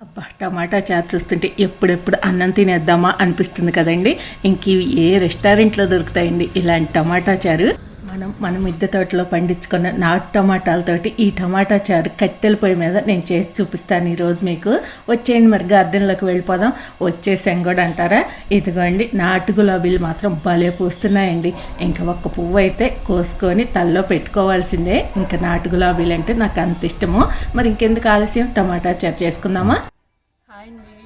అబ్బా టమాటా చారు చూస్తుంటే ఎప్పుడెప్పుడు అన్నం తినేద్దామా అనిపిస్తుంది కదండి. ఇంక ఇవి ఏ రెస్టారెంట్లో దొరుకుతాయండి ఇలాంటి టమాటా చారు? మనం మన మిద్దె తోటలో పండించుకున్న నాటు టమాటాలతోటి ఈ టమాటా చారు కట్టెల పొయ్యి మీద నేను చేసి చూపిస్తాను ఈరోజు మీకు. వచ్చేయండి మరి గార్డెన్లోకి వెళ్ళిపోదాం. వచ్చేసాం కూడా అంటారా? ఇదిగోండి నాటు గులాబీలు మాత్రం భలే పూస్తున్నాయండి. ఇంకా ఒక్క పువ్వు అయితే కోసుకొని తల్లో పెట్టుకోవాల్సిందే. ఇంకా నాటు గులాబీలు అంటే నాకు అంత ఇష్టము. మరి ఇంకెందుకు ఆలస్యం? టమాటా చారు చేసుకుందామా? హాయ్ అండి.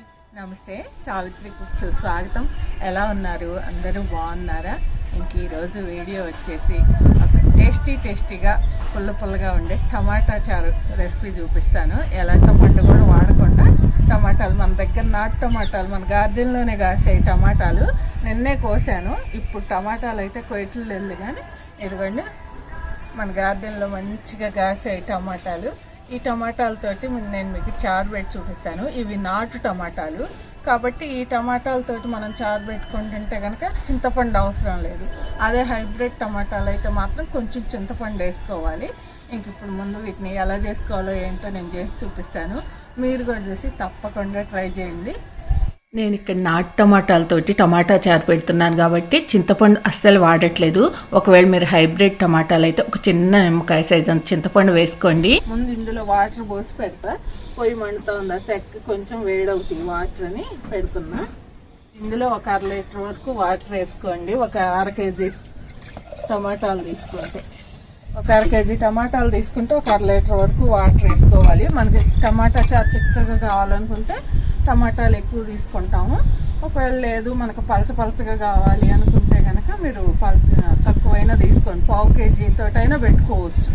నమస్తే. సావిత్రి కుక్స్ స్వాగతం. ఎలా ఉన్నారు? అందరూ బాగున్నారా? ఇంక ఈరోజు వీడియో వచ్చేసి ఒక టేస్టీ టేస్టీగా పుల్ల పుల్లగా ఉండే టమాటా చారు రెసిపీ చూపిస్తాను. ఎలా టమాటా కూడా వాడకుండా టమాటాలు మన దగ్గర నాటు టమాటాలు మన గార్డెన్లోనే కాసాయి టమాటాలు. నిన్నే కోసాను. ఇప్పుడు టమాటాలు అయితే కొయ్యట్లు లేదు కానీ ఇదిగోండి మన గార్డెన్లో మంచిగా కాసాయి టమాటాలు. ఈ టమాటాలతోటి నేను మీకు చారు పెట్టి చూపిస్తాను. ఇవి నాటు టమాటాలు. కాబట్టి ఈ టమాటాలతోటి మనం చారు పెట్టుకుంటుంటే కనుక చింతపండు అవసరం లేదు. అదే హైబ్రిడ్ టమాటాలు అయితే మాత్రం కొంచెం చింతపండు వేసుకోవాలి. ఇంక ఇప్పుడు ముందు వీటిని ఎలా చేసుకోవాలో ఏంటో నేను చేసి చూపిస్తాను. మీరు కూడా చూసి తప్పకుండా ట్రై చేయండి. నేను ఇక్కడ నాటు టమాటాలతోటి టమాటా చారు పెడుతున్నాను కాబట్టి చింతపండు అస్సలు వాడట్లేదు. ఒకవేళ మీరు హైబ్రిడ్ టమాటాలు అయితే ఒక చిన్న నిమ్మకాయ సైజ్ చింతపండు వేసుకోండి. ముందు ఇందులో వాటర్ పోసి పెడతా. పొయ్యి మండుతా ఉందా సెక్క కొంచెం వేడవుతుంది వాటర్ అని పెడుతున్నా. ఇందులో ఒక అర లీటర్ వరకు వాటర్ వేసుకోండి. ఒక అర కేజీ టమాటాలు తీసుకుంటే. ఒక అర కేజీ టమాటాలు తీసుకుంటే ఒక అర లీటర్ వరకు వాటర్ వేసుకోవాలి. మనకి టమాటా చారు చిక్కగా కావాలనుకుంటే టమాటాలు ఎక్కువ తీసుకుంటాము. ఒకవేళ లేదు మనకు పలచ పలచగా కావాలి అనుకుంటే కనుక మీరు పలచ తక్కువైనా తీసుకోండి. పావు కేజీ తోటైనా పెట్టుకోవచ్చు.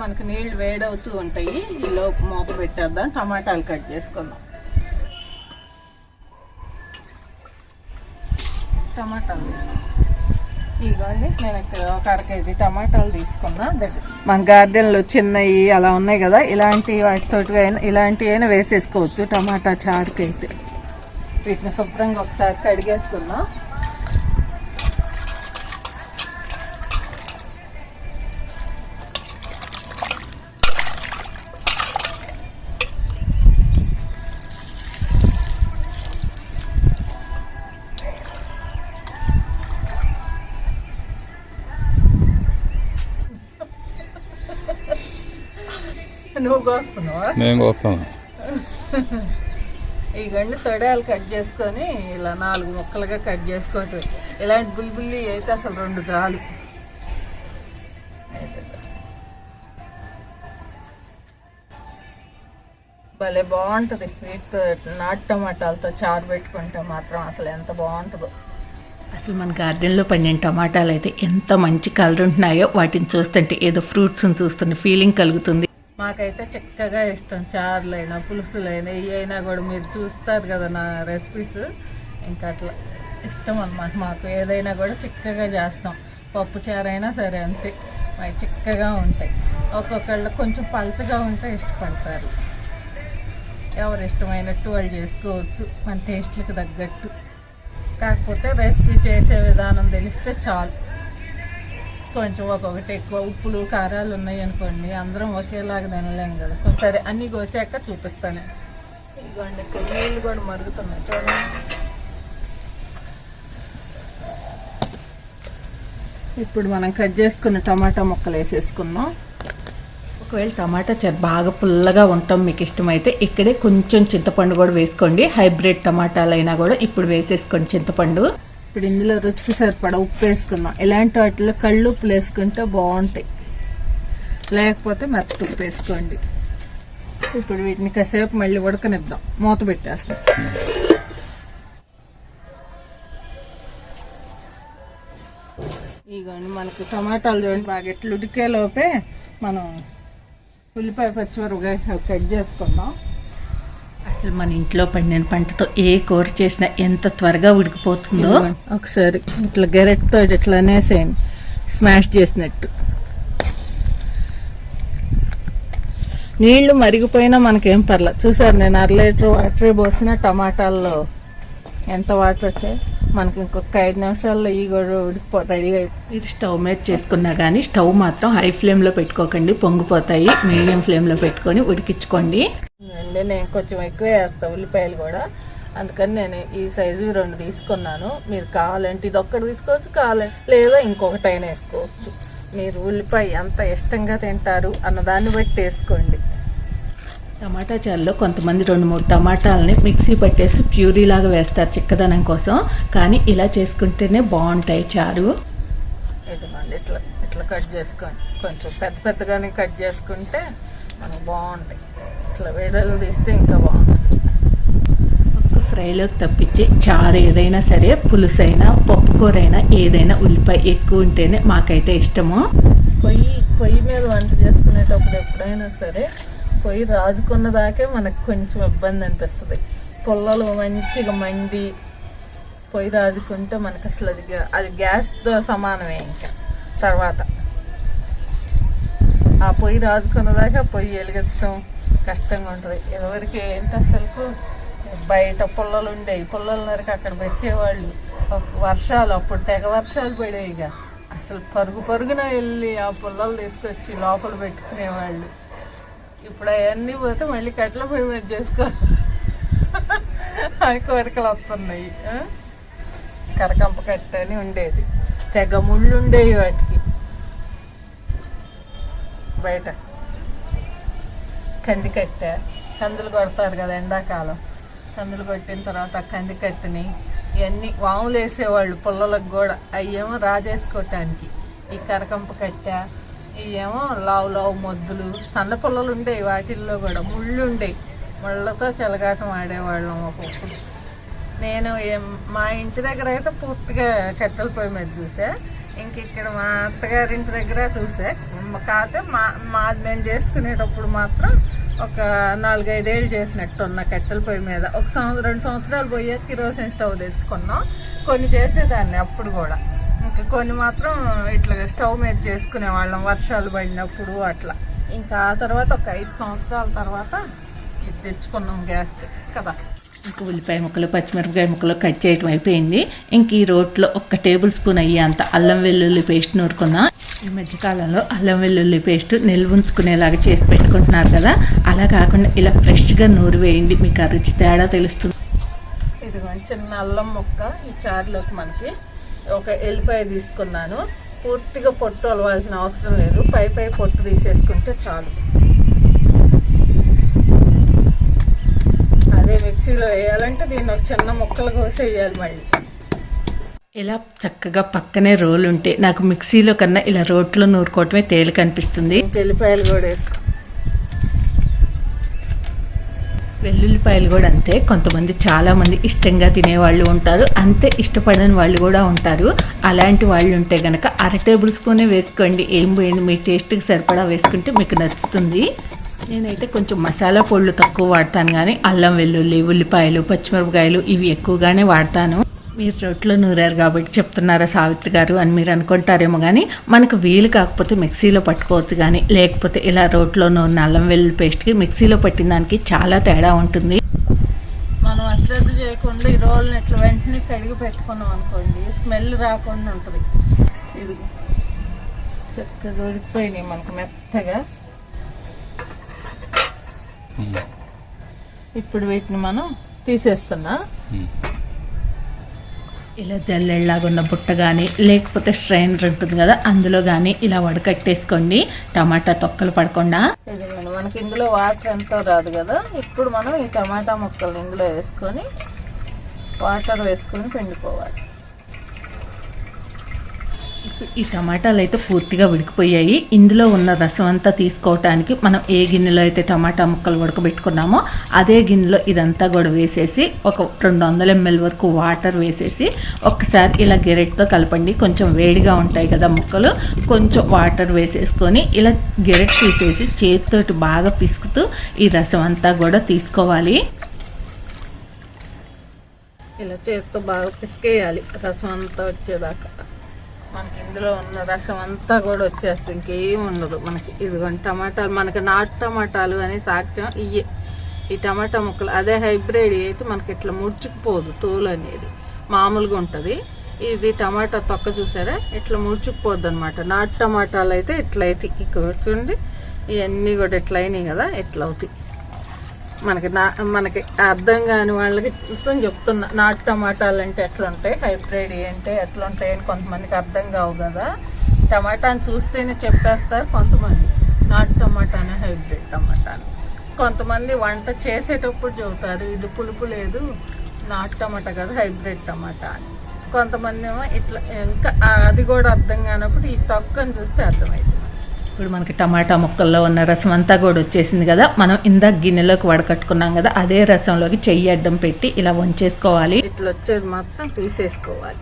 మనకు నీళ్ళు వేడవుతూ ఉంటాయి. ఈలో మోక పెట్టేద్దాం. టమాటాలు కట్ చేసుకుందాం. టమాటాలు. ఇదిగోండి నేను ఇక్కడ ఒక అర కేజీ టమాటాలు తీసుకున్నా. మన గార్డెన్లో చిన్నవి అలా ఉన్నాయి కదా. ఇలాంటి వాటితోటి అయినా ఇలాంటివి అయినా వేసేసుకోవచ్చు. టమాటా చారుకి అయితే వీటిని శుభ్రంగా ఒకసారి కడిగేసుకున్నాం కోస్తున్నావా నేను పోతాను ఈ గండి తొడయాలు కట్ చేసుకొని ఇలా నాలుగు ముక్కలుగా కట్ చేసుకోవటం ఇలాంటి బుల్బుల్లి అయితే అసలు రెండు చాలు. భలే బాగుంటుంది. వీటితో నాటు టమాటాలతో చారు పెట్టుకుంటే మాత్రం అసలు ఎంత బాగుంటుందో. అసలు మన గార్డెన్లో పండిన టమాటాలు అయితే ఎంత మంచి కలర్ ఉంటున్నాయో వాటిని చూస్తుంటే ఏదో ఫ్రూట్స్ని చూస్తున్న ఫీలింగ్ కలుగుతుంది. మాకైతే చక్కగా ఇష్టం. చారులైనా పులుసులైనా ఇవి అయినా కూడా మీరు చూస్తారు కదా నా రెసిపీస్. ఇంకా అట్లా ఇష్టం అనమాట మాకు. ఏదైనా కూడా చిక్కగా చేస్తాం. పప్పు చారైనా సరే అంతే. అవి చిక్కగా ఉంటాయి. ఒక్కొక్కళ్ళు కొంచెం పలచగా ఉంటే ఇష్టపడతారు. ఎవరు ఇష్టమైనట్టు వాళ్ళు చేసుకోవచ్చు. మన టేస్ట్లకు తగ్గట్టు. కాకపోతే రెసిపీ చేసే విధానం తెలిస్తే చాలు. కొంచెం ఒక్కొక్కటి ఎక్కువ ఉప్పులు కారాలు ఉన్నాయి అనుకోండి అందరం ఒకేలాగా తినలేం కదా. సరే అన్నీ కోసాక చూపిస్తాను. ఇదిగోండి నీళ్ళు కూడా మరుగుతున్నాయి. చూడండి. ఇప్పుడు మనం కట్ చేసుకున్న టమాటా ముక్కలు వేసేసుకుందాం. ఒకవేళ టమాటా చారు బాగా పుల్లగా ఉంటాం మీకు ఇష్టమైతే ఇక్కడే కొంచెం చింతపండు కూడా వేసుకోండి. హైబ్రిడ్ టమాటాలు అయినా కూడా ఇప్పుడు వేసేసుకోండి చింతపండు. ఇప్పుడు ఇందులో రుచికి సరిపడా ఉప్పు వేసుకుందాం. ఇలాంటి వాటిలో కళ్ళు ఉప్పులు వేసుకుంటే బాగుంటాయి. లేకపోతే మెత్త ఉప్పు వేసుకోండి. ఇప్పుడు వీటిని కాసేపు మళ్ళీ ఉడకనిద్దాం. మూత పెట్టేస్తాం. ఇగోండి మనకు టమాటాలు చూడండి బాగా ఎట్లు ఉడికే లోపే మనం ఉల్లిపాయ పచ్చిమిరపకాయ కట్ చేసుకుందాం. అసలు మన ఇంట్లో పండిన పంటతో ఏ కూర చేసినా ఎంత త్వరగా ఉడికిపోతుందో. ఒకసారి ఇట్లా గెరెట్తో ఇట్లా అనేసేయండి స్మాష్ చేసినట్టు. నీళ్ళు మరిగిపోయినా మనకేం పర్లేదు చూసారు నేను అర లీటర్ వాటర్ పోసిన టమాటాల్లో ఎంత వాటర్ వచ్చాయి? మనకి ఇంకొక ఐదు నిమిషాల్లో ఈ కూడా ఉడికిపో రెడీగా మీరు స్టవ్ మీద చేసుకున్నా కానీ స్టవ్ మాత్రం హై ఫ్లేమ్లో పెట్టుకోకండి పొంగిపోతాయి. మీడియం ఫ్లేమ్లో పెట్టుకొని ఉడికించుకోండి. అండి. నేను కొంచెం ఎక్కువ వేస్తాను ఉల్లిపాయలు కూడా. అందుకని నేను ఈ సైజు రెండు తీసుకున్నాను. మీరు కావాలంటే ఇది ఒక్కటి తీసుకోవచ్చు కావాలంటే లేదా ఇంకొకటైనా వేసుకోవచ్చు. మీరు ఉల్లిపాయ ఎంత ఇష్టంగా తింటారు అన్న దాన్ని బట్టి వేసుకోండి. టమాటా చారులో కొంతమంది రెండు మూడు టమాటాలని మిక్సీ పట్టేసి ప్యూరీ లాగా వేస్తారు చిక్కదనం కోసం. కానీ ఇలా చేసుకుంటేనే బాగుంటాయి చారు. ఇదిగోండి ఇట్లా ఇట్లా కట్ చేసుకోండి. కొంచెం పెద్ద పెద్దగానే కట్ చేసుకుంటే మనకు బాగుంటాయి. ఇట్లా వేడలు తీస్తే ఇంకా బాగుంటుంది. ఒక్క ఫ్రైలోకి తప్పించి చారు ఏదైనా సరే పులుసు అయినా ఏదైనా ఉల్లిపాయ ఎక్కువ ఉంటేనే మాకైతే ఇష్టము. పొయ్యి పొయ్యి మీద వంట చేసుకునేటప్పుడు ఎప్పుడైనా సరే పొయ్యి రాజుకున్న దాకే మనకు కొంచెం ఇబ్బంది అనిపిస్తుంది. పుల్లలు మంచిగా మండి పొయ్యి రాజుకుంటే మనకు అసలు అది అది గ్యాస్తో సమానమే ఇంకా. తర్వాత ఆ పొయ్యి రాజుకున్న దాకా పొయ్యి వెలిగించడం కష్టంగా ఉంటుంది. ఎవరికి ఏంటి అసలుకు? బయట పుల్లలు ఉండేవి పుల్లల నరికి అక్కడ పెట్టేవాళ్ళు. వర్షాలు అప్పుడు తెగ వర్షాలు పడేవిగా అసలు పరుగు పరుగున వెళ్ళి ఆ పుల్లలు తీసుకొచ్చి లోపల పెట్టుకునేవాళ్ళు. ఇప్పుడు అవన్నీ పోతే మళ్ళీ కట్టెల పొయ్యి మీద చేసుకో. ఆ కోరికలు వస్తున్నాయి. కరకంప కట్ట అని ఉండేది. తెగ ముళ్ళు ఉండేవి వాటికి. బయట. కంది కట్ట. కందులు కొడతారు కదా ఎండాకాలం. కందులు కొట్టిన తర్వాత కంది కట్టని ఇవన్నీ వాములు వేసేవాళ్ళు పుల్లలకు కూడా. అయ్యేమో రాజేసుకోవటానికి ఈ కరకంప కట్ట ఇవేమో లావు లావు మొద్దులు. సన్న పుల్లలు ఉండేవి వాటిల్లో కూడా. ముళ్ళు ఉండేవి. ముళ్ళతో చెలగాటం ఆడేవాళ్ళం ఒక్కొక్కడు నేను మా ఇంటి దగ్గర అయితే పూర్తిగా కట్టెల పొయ్యి మీద చూసా. ఇంక ఇక్కడ మా అత్తగారింటి దగ్గర చూసా. కాకపోతే మా మాది మేము చేసుకునేటప్పుడు మాత్రం ఒక నాలుగైదేళ్ళు చేసినట్టు ఉన్న కట్టెల పొయ్యి మీద. ఒక సంవత్సరం రెండు సంవత్సరాలు పోయాక కిరోసిన్ స్టవ్ తెచ్చుకున్నాం. కొన్ని చేసేదాన్ని అప్పుడు కూడా. ఇంకా కొన్ని మాత్రం ఇట్లా స్టవ్ మీద చేసుకునే వాళ్ళం వర్షాలు పడినప్పుడు అట్లా. ఇంకా ఆ తర్వాత ఒక ఐదు సంవత్సరాల తర్వాత ఇది తెచ్చుకున్నాం గ్యాస్ కదా. ఇంక ఉల్లిపాయ ముక్కలు పచ్చిమిరపకాయ ముక్కలు కట్ చేయటం అయిపోయింది. ఇంక ఈ రోట్లో ఒక టేబుల్ స్పూన్ అయ్యేంత అల్లం వెల్లుల్లి పేస్ట్ నూరుకున్నా. ఈ మధ్యకాలంలో అల్లం వెల్లుల్లి పేస్ట్ నిల్వ ఉంచుకునేలాగా చేసి పెట్టుకుంటున్నారు కదా. అలా కాకుండా ఇలా ఫ్రెష్గా నూరు వేయండి. మీకు ఆ రుచి తేడా తెలుస్తుంది. ఇదిగో చిన్న అల్లం ముక్క ఈ చారులోకి మనకి ఒక ఎల్లిపాయ తీసుకున్నాను. పూర్తిగా పొట్టు అలవాల్సిన అవసరం లేదు. పై పై పొట్టు తీసేసుకుంటే చాలు. అదే మిక్సీలో వేయాలంటే దీన్ని ఒక చిన్న ముక్కలు కోసి వేయాలి మళ్ళీ. ఇలా చక్కగా పక్కనే రోల్ ఉంటే నాకు మిక్సీలో కన్నా ఇలా రోట్లో నూరుకోవటమే తేలిక అనిపిస్తుంది. ఇంక ఎల్లిపాయలు కూడా వేసుకో. వెల్లుల్లిపాయలు కూడా అంతే. కొంతమంది చాలా మంది ఇష్టంగా తినేవాళ్ళు ఉంటారు. అంతే ఇష్టపడని వాళ్ళు కూడా ఉంటారు. అలాంటి వాళ్ళు ఉంటే గనక అర టేబుల్ స్పూనే వేసుకోండి. ఏం పోయింది? మీ టేస్ట్కి సరిపడా వేసుకుంటే మీకు నచ్చుతుంది. నేనైతే కొంచెం మసాలా పొళ్ళు తక్కువ వాడతాను కానీ అల్లం వెల్లుల్లి ఉల్లిపాయలు పచ్చిమిరపకాయలు ఇవి ఎక్కువగానే వాడతాను. మీరు రొట్టెలో నూరారు కాబట్టి చెప్తున్నారా సావిత్రి గారు అని మీరు అనుకుంటారేమో కానీ మనకు వీలు కాకపోతే మిక్సీలో పట్టుకోవచ్చు కానీ లేకపోతే ఇలా రోట్లో నూరిన అల్లం వెల్లుల్లి పేస్ట్కి మిక్సీలో పట్టిన దానికి చాలా తేడా ఉంటుంది. మనం అశ్రద్ధ చేయకుండా ఈ రోల్ని ఇట్లా వెంటనే కడిగి పెట్టుకున్నాం అనుకోండి స్మెల్ రాకుండా ఉంటుంది. ఇది చక్కగా ఉడికిపోయినాయి మనకు మెత్తగా. ఇప్పుడు వీటిని మనం తీసేస్తున్నా. ఇలా జల్లెళ్ళలాగా ఉన్న బుట్ట కానీ లేకపోతే స్ట్రైనర్ ఉంటుంది కదా అందులో కానీ ఇలా వడకట్టేసుకోండి టమాటా తొక్కలు పడకుండా. మనకి ఇందులో వాటర్ ఎంతో రాదు కదా ఇప్పుడు మనం ఈ టమాటా ముక్కలు ఇందులో వేసుకొని వాటర్ వేసుకొని పిండుకోవాలి. ఈ టమాటాలు అయితే పూర్తిగా ఉడికిపోయాయి ఇందులో ఉన్న రసం అంతా తీసుకోవటానికి మనం ఏ గిన్నెలో అయితే టమాటా ముక్కలు ఉడకబెట్టుకున్నామో అదే గిన్నెలో ఇదంతా కూడా వేసేసి ఒక రెండు వందల ఎంఎల్ వరకు వాటర్ వేసేసి ఒకసారి ఇలా గెరెట్తో కలపండి. కొంచెం వేడిగా ఉంటాయి కదా ముక్కలు. కొంచెం వాటర్ వేసేసుకొని ఇలా గెరెట్ తీసేసి చేతితోటి బాగా పిసుకుతూ ఈ రసం అంతా కూడా తీసుకోవాలి. ఇలా చేతితో బాగా పిసికేయాలి. రసం అంతా వచ్చేదాకా. మనకి ఇందులో ఉన్న రసం అంతా కూడా వచ్చేస్తుంది ఇంకేం ఉండదు మనకి. ఇదిగోండి టమాటాలు. మనకి నాటు టమాటాలు అనే సాక్ష్యం ఇయ్యే. ఈ టమాటా ముక్కలు. అదే హైబ్రిడ్ అయితే మనకి ఇట్లా ముడుచుకుపోదు తోలు అనేది. మామూలుగా ఉంటుంది. ఇది టమాటా తొక్క చూసారా? ఇట్లా ముడుచుకుపోద్ది అనమాట నాటు టమాటాలు అయితే ఇట్లా అవుతాయి ఇక్కడ చూడండి. ఇవన్నీ కూడా ఇట్లా అయినాయి కదా. ఇట్లా అవుతాయి మనకి నా మనకి అర్థం కాని వాళ్ళకి చూసుకొని చెప్తున్నా. నాటు టమాటాలు అంటే ఎట్లా ఉంటాయి హైబ్రిడ్ అంటే ఎట్లా ఉంటాయి అని కొంతమందికి అర్థం కావు కదా. టమాటాని చూస్తేనే చెప్పేస్తారు కొంతమంది. నాటు టమాటానే హైబ్రిడ్ టమాటాని. కొంతమంది వంట చేసేటప్పుడు చెబుతారు ఇది పులుపు లేదు నాటు టమాటా కదా హైబ్రిడ్ టమాటా అని. కొంతమంది ఏమో ఇట్లా ఇంకా అది కూడా అర్థం కానప్పుడు ఈ తొక్కని చూస్తే అర్థమవుతుంది ఇప్పుడు మనకి టమాటా ముక్కల్లో ఉన్న రసం అంతా కూడా వచ్చేసింది కదా మనం ఇందాక గిన్నెలోకి వడకట్టుకున్నాం కదా అదే రసంలోకి చెయ్యి అడ్డం పెట్టి ఇలా వంచేసుకోవాలి. ఇట్లా వచ్చేది మాత్రం తీసేసుకోవాలి.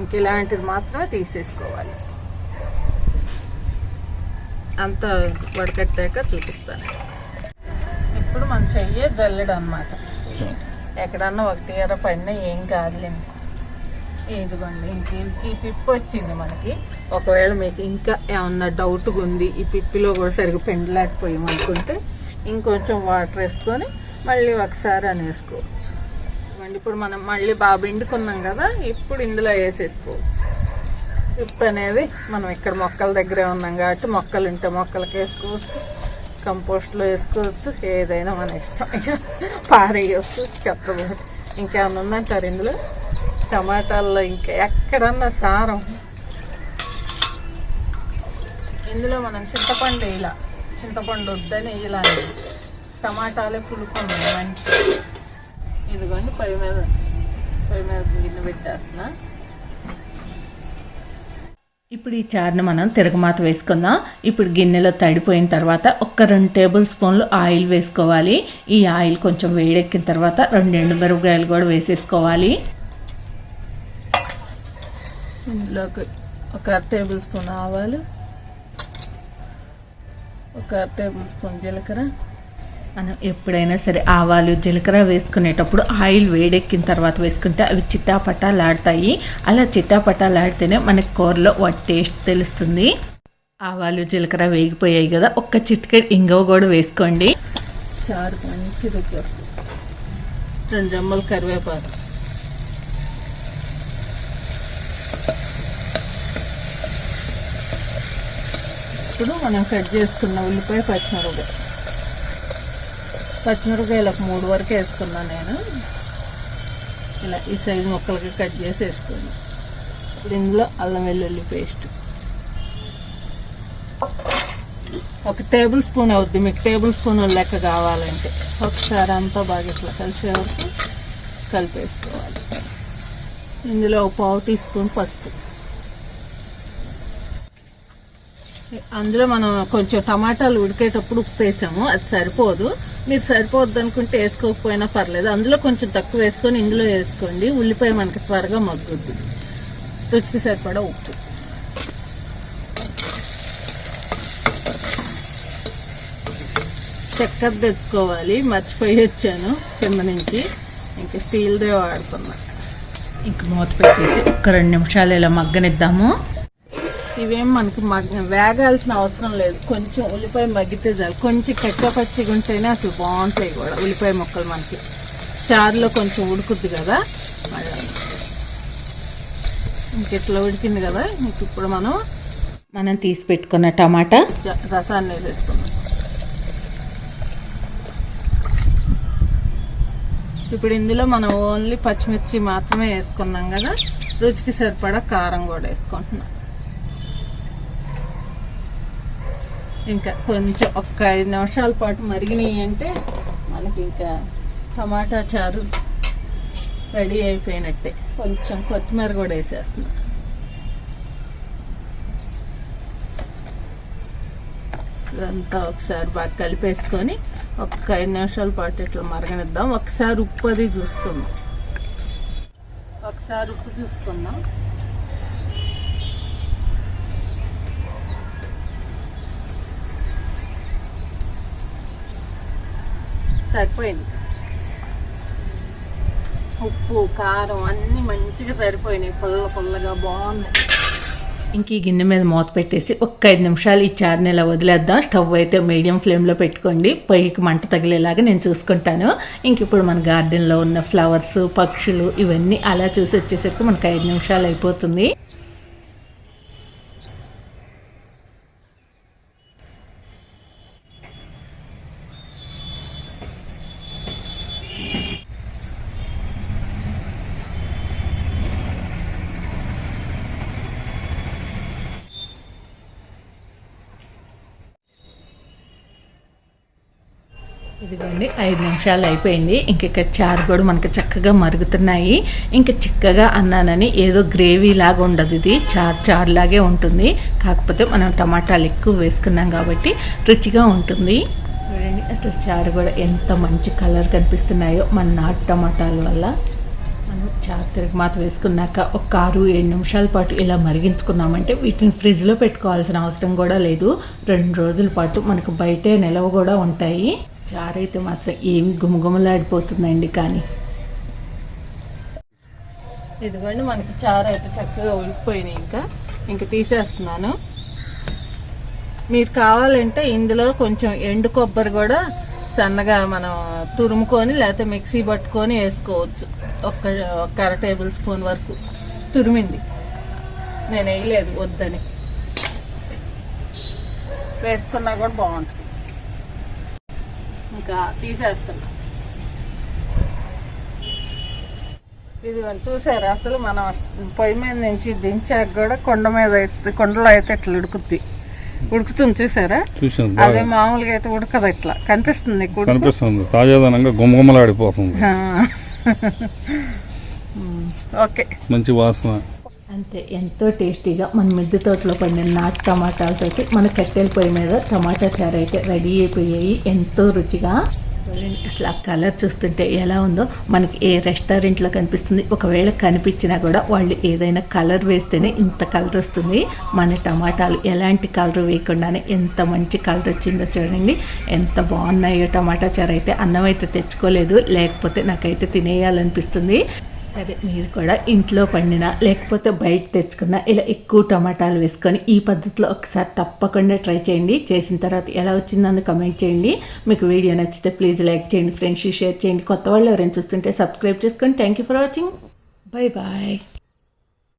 ఇంక ఇలాంటిది మాత్రం తీసేసుకోవాలి. అంతా వడకట్టాక చూపిస్తాను. ఇప్పుడు మనం చెయ్యే జల్లెడు అనమాట ఎక్కడన్నా ఒకటి తీర పడినా ఏం కాదులేండి. ఇదిగోండి ఇంక ఈ- పిప్ వచ్చింది మనకి. ఒకవేళ మీకు ఇంకా ఏమన్నా డౌట్ ఉంది ఈ పిప్పిలో కూడా సరిగ్గా పెండలేకపోయాం అనుకుంటే ఇంకొంచెం వాటర్ వేసుకొని మళ్ళీ ఒకసారి అని వేసుకోవచ్చు ఇదిగోండి ఇప్పుడు మనం మళ్ళీ బాగా పిండుకున్నాం కదా ఇప్పుడు ఇందులో వేసేసుకోవచ్చు. పిప్ అనేది మనం ఇక్కడ మొక్కల దగ్గరే ఉన్నాం కాబట్టి మొక్కలు ఉంటే మొక్కలకి వేసుకోవచ్చు కంపోస్ట్లో వేసుకోవచ్చు ఏదైనా మన ఇష్టం. పారేయచ్చు చెత్త ఇంకేమన్నా ఉందంటారు ఇందులో? టమాటాల్లో ఇంకా ఎక్కడన్నా సారం. ఇందులో మనం చింతపండు ఇలా చింతపండు వద్దని ఇలా టమాటాలే పులుపు మంచి. ఇదిగోండి పొయ్యి మీద పొయ్యి మీద గిన్నె పెట్టేస్తున్నా. ఇప్పుడు ఈ చారుని మనం తిరగమాత వేసుకుందాం. ఇప్పుడు గిన్నెలో తడిపోయిన తర్వాత ఒక్క రెండు టేబుల్ స్పూన్లు ఆయిల్ వేసుకోవాలి. ఈ ఆయిల్ కొంచెం వేడెక్కిన తర్వాత రెండు ఎండు మిరపకాయలు కూడా వేసేసుకోవాలి. ఇందులోకి ఒక అర టేబుల్ స్పూన్ ఆవాలు ఒక అర టేబుల్ స్పూన్ జీలకర్ర. మనం ఎప్పుడైనా సరే ఆవాలు జీలకర్ర వేసుకునేటప్పుడు ఆయిల్ వేడెక్కిన తర్వాత వేసుకుంటే అవి చిట్టాపట్టాలాడతాయి అలా చిట్టాపట్టాలాడితేనే మనకి కూరలో వాటి టేస్ట్ తెలుస్తుంది. ఆవాలు జీలకర్ర వేగిపోయాయి కదా ఒక్క చిటికెడు ఇంగవ కూడా వేసుకోండి. చారు మంచి రుచి వస్తుంది. రెండు రెమ్మలు కరివేపాకు. ఇప్పుడు మనం కట్ చేసుకున్న ఉల్లిపాయ పచ్చిమిరపకాయ. పచ్చిమిరపకాయలు ఒక మూడు వరకు వేసుకున్నాను నేను. ఇలా ఈ సైజు ముక్కలకి కట్ చేసి వేసుకున్నాను ఇప్పుడు ఇందులో అల్లం వెల్లుల్లి పేస్ట్. ఒక టేబుల్ స్పూన్ అవుద్ది. మీకు టేబుల్ స్పూన్ లెక్క కావాలంటే. ఒకసారి అంతా బాగా ఇట్లా కలిసే వరకు కలిపేసుకోవాలి. ఇందులో ఒక పావు టీ స్పూన్ పసుపు. అందులో మనం కొంచెం టమాటాలు ఉడికేటప్పుడు ఉప్పు వేసాము అది సరిపోదు. మీరు సరిపోద్ది అనుకుంటే వేసుకోకపోయినా పర్లేదు. అందులో కొంచెం తక్కువ వేసుకొని ఇందులో వేసుకోండి. ఉల్లిపాయ మనకి త్వరగా మగ్గుద్ది. రుచికి సరిపడా ఉప్పు. చక్కెర తెచ్చుకోవాలి. మర్చిపోయి వచ్చాను కింద నుంచి ఇంక స్టీల్దే వాడుతున్నా. ఇంక మూత పెట్టేసి ఒక రెండు నిమిషాలు ఇలా మగ్గనిద్దాము. ఇవేం మనకి వేగాల్సిన అవసరం లేదు. కొంచెం ఉల్లిపాయ మగ్గితే చాలు. కొంచెం కచ్చపచ్చిగా ఉంటేనే అసలు బాగుంటాయి కూడా ఉల్లిపాయ ముక్కలు మనకి. చారులో కొంచెం ఉడుకుద్ది కదా. ఇంకెట్లా ఉడికింది కదా. ఇంక ఇప్పుడు మనం మనం తీసి పెట్టుకున్న టమాటా రసాన్ని వేసుకున్నాం ఇప్పుడు ఇందులో మనం ఓన్లీ పచ్చిమిర్చి మాత్రమే వేసుకున్నాం కదా. రుచికి సరిపడా కారం కూడా వేసుకుంటున్నాం. ఇంకా కొంచెం ఒక్క ఐదు నిమిషాల పాటు మరిగినాయి అంటే మనకి ఇంకా టమాటా చారు రెడీ అయిపోయినట్టే. కొంచెం కొత్తిమీర కూడా వేసేస్తున్నాం. ఇదంతా ఒకసారి బాగా కలిపేసుకొని ఒక్క ఐదు నిమిషాల పాటు ఇట్లా మరగనిద్దాం. ఒకసారి ఉప్పు అది చూసుకుందాం. ఒకసారి ఉప్పు చూసుకుందాం. సరిపోయింది. ఉప్పు కారం అన్నీ మంచిగా సరిపోయినాయి. పుల్ల పుల్లగా బాగున్నాయి ఇంక ఈ గిన్నె మీద మూత పెట్టేసి ఒక్క ఐదు నిమిషాలు ఈ చారుని ఇలా వదిలేద్దాం. స్టవ్ అయితే మీడియం ఫ్లేమ్లో పెట్టుకోండి. పొయ్యికి మంట తగిలేలాగా నేను చూసుకుంటాను. ఇంక ఇప్పుడు మన గార్డెన్లో ఉన్న ఫ్లవర్స్ పక్షులు ఇవన్నీ అలా చూసి వచ్చేసరికి మనకు ఐదు నిమిషాలు అయిపోతుంది. ఇదిగోండి ఐదు నిమిషాలు అయిపోయింది. ఇంక ఇక్కడ చారు కూడా మనకి చక్కగా మరుగుతున్నాయి. ఇంకా చిక్కగా అన్నానని ఏదో గ్రేవీ లాగా ఉండదు ఇది. చారు చారు లాగే ఉంటుంది. కాకపోతే మనం టమాటాలు ఎక్కువ వేసుకున్నాం కాబట్టి రుచిగా ఉంటుంది. చూడండి అసలు చారు కూడా ఎంత మంచి కలర్ కనిపిస్తున్నాయో మన నాటు టమాటాల వల్ల. మనం చారు తిరగమాత వేసుకున్నాక ఒక ఆరు ఏడు నిమిషాల పాటు ఇలా మరిగించుకున్నామంటే వీటిని ఫ్రిడ్జ్లో పెట్టుకోవాల్సిన అవసరం కూడా లేదు. రెండు రోజుల పాటు మనకు బయటే నిలవ కూడా ఉంటాయి. చారైతే మాత్రం ఏమి గుమగుమలాడిపోతుందండి కానీ. ఇదిగోండి మనకి చారు అయితే చక్కగా ఉడికిపోయినాయి ఇంకా. ఇంకా తీసేస్తున్నాను. మీరు కావాలంటే ఇందులో కొంచెం ఎండు కొబ్బరి కూడా సన్నగా మనం తురుముకొని లేకపోతే మిక్సీ పట్టుకొని వేసుకోవచ్చు. ఒక్క ఒక అర టేబుల్ స్పూన్ వరకు తురిమింది. నేను వేయలేదు వద్దని. వేసుకున్నా కూడా బాగుంటుంది. ఇంకా తీసేస్తున్నా. ఇదిగోండి చూసారు? అసలు మనం పొయ్యి మీద నుంచి దించాక కూడా కొండ మీద అయితే కొండలో అయితే ఇట్లా ఉడుకుద్ది. ఉడుకుతుంది చూసారా? అదే మామూలుగా అయితే ఉడకదు ఇట్లా. కనిపిస్తుంది? కనిపిస్తుంది. తాజాదనంగా. ఉమ్, ఓకే. మంచి వాసన. అంతే ఎంతో టేస్టీగా మన మిద్దె తోటలో పండిన నాటు టమాటాలతోటి మన కట్టెల పొయ్యి మీద టమాటా చారు అయితే రెడీ అయిపోయాయి. ఎంతో రుచిగా. అసలు ఆ కలర్ చూస్తుంటే ఎలా ఉందో. మనకి ఏ రెస్టారెంట్లో కనిపిస్తుంది ఒకవేళ కనిపించినా కూడా వాళ్ళు ఏదైనా కలర్ వేస్తేనే ఇంత కలర్ వస్తుంది. మన టమాటాలు ఎలాంటి కలర్ వేయకుండానే ఎంత మంచి కలర్ వచ్చిందో చూడండి. ఎంత బాగున్నాయో టమాటా చారు అయితే అన్నం అయితే తెచ్చుకోలేదు లేకపోతే నాకైతే తినేయాలనిపిస్తుంది. సరే మీరు కూడా ఇంట్లో పండిన లేకపోతే బయట తెచ్చుకున్న ఇలా ఎక్కువ టమాటాలు వేసుకొని ఈ పద్ధతిలో ఒకసారి తప్పకుండా ట్రై చేయండి. చేసిన తర్వాత ఎలా వచ్చిందని కమెంట్ చేయండి. మీకు వీడియో నచ్చితే ప్లీజ్ లైక్ చేయండి ఫ్రెండ్స్ షేర్ చేయండి. కొత్త వాళ్ళు ఎవరైనా చూస్తుంటే సబ్స్క్రైబ్ చేసుకోండి thank you for watching bye bye